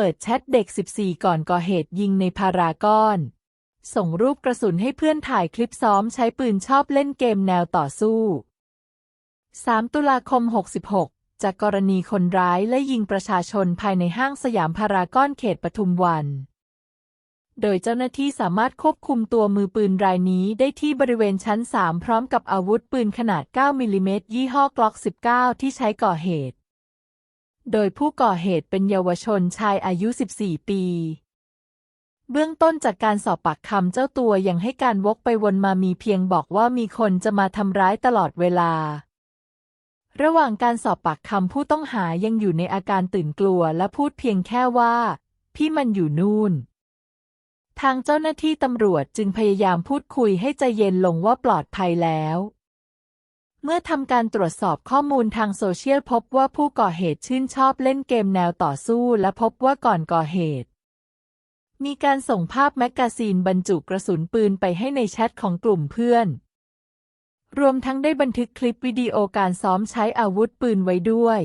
เปิดแชทเด็ก 14 ก่อนก่อเหตุยิงในพารากอน ส่งรูปกระสุนให้เพื่อนถ่ายคลิปซ้อมใช้ปืนชอบเล่นเกมแนวต่อสู้ 3 ตุลาคม 66 จากกรณีคนร้ายและยิงประชาชนภายในห้างสยามพารากอนเขตปทุมวันโดยเจ้าหน้าที่สามารถควบคุมตัวมือปืนรายนี้ได้ที่บริเวณชั้น 3 พร้อมกับอาวุธปืนขนาด 9 มิลลิเมตรยี่ห้อกล็อก 19 ที่ใช้ก่อเหตุ โดยผู้ก่อเหตุเป็นเยาวชนชายอายุ 14 ปี เบื้องต้นจากการสอบปากคำเจ้าตัวยังให้การวกไปวนมามีเพียงบอกว่ามีคนจะมาทำร้ายตลอดเวลา ระหว่างการสอบปากคำผู้ต้องหายังอยู่ในอาการตื่นกลัวและพูดเพียงแค่ว่า พี่มันอยู่นู่น ทางเจ้าหน้าที่ตำรวจจึงพยายามพูดคุยให้ใจเย็นลงว่าปลอดภัยแล้ว เมื่อทำการตรวจสอบข้อมูลทางโซเชียลพบว่าผู้ก่อเหตุชื่นชอบเล่นเกมแนวต่อสู้และพบว่าก่อนก่อเหตุ มีการส่งภาพแมกกาซีนบรรจุกระสุนปืนไปให้ในแชทของกลุ่มเพื่อน รวมทั้งได้บันทึกคลิปวิดีโอการซ้อมใช้อาวุธปืนไว้ด้วย